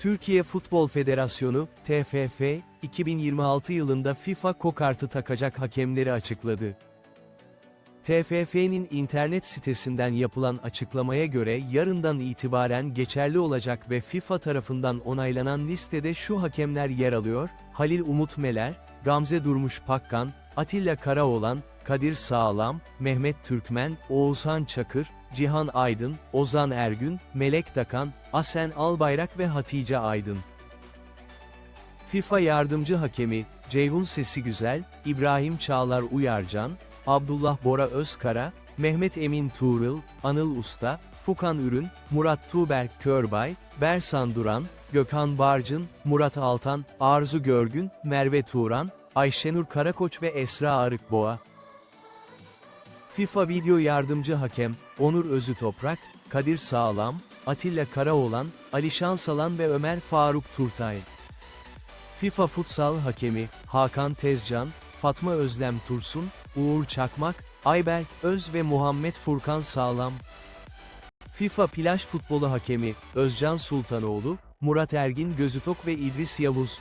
Türkiye Futbol Federasyonu, TFF, 2026 yılında FIFA kokartı takacak hakemleri açıkladı. TFF'nin internet sitesinden yapılan açıklamaya göre yarından itibaren geçerli olacak ve FIFA tarafından onaylanan listede şu hakemler yer alıyor, Halil Umut Meler, Gamze Durmuş Pakkan, Atilla Karaoğlan, Kadir Sağlam, Mehmet Türkmen, Oğuzhan Çakır, Cihan Aydın, Ozan Ergün, Melek Dakan, Asen Albayrak ve Hatice Aydın. FIFA yardımcı hakemi, Ceyhun Sesi Güzel, İbrahim Çağlar Uyarcan, Abdullah Bora Özkara, Mehmet Emin Tuğrul, Anıl Usta, Fukan Ürün, Murat Tuğberk Körbay, Bersan Duran, Gökhan Barcın, Murat Altan, Arzu Görgün, Merve Turan, Ayşenur Karakoç ve Esra Arıkboğa. FIFA Video Yardımcı Hakem, Onur Özü Toprak, Kadir Sağlam, Atilla Karaoğlan, Ali Şansalan ve Ömer Faruk Turtay. FIFA Futsal Hakemi, Hakan Tezcan, Fatma Özlem Tursun, Uğur Çakmak, Ayberk Öz ve Muhammed Furkan Sağlam. FIFA Plaj Futbolu Hakemi, Özcan Sultanoğlu, Murat Ergin Gözütok ve İdris Yavuz.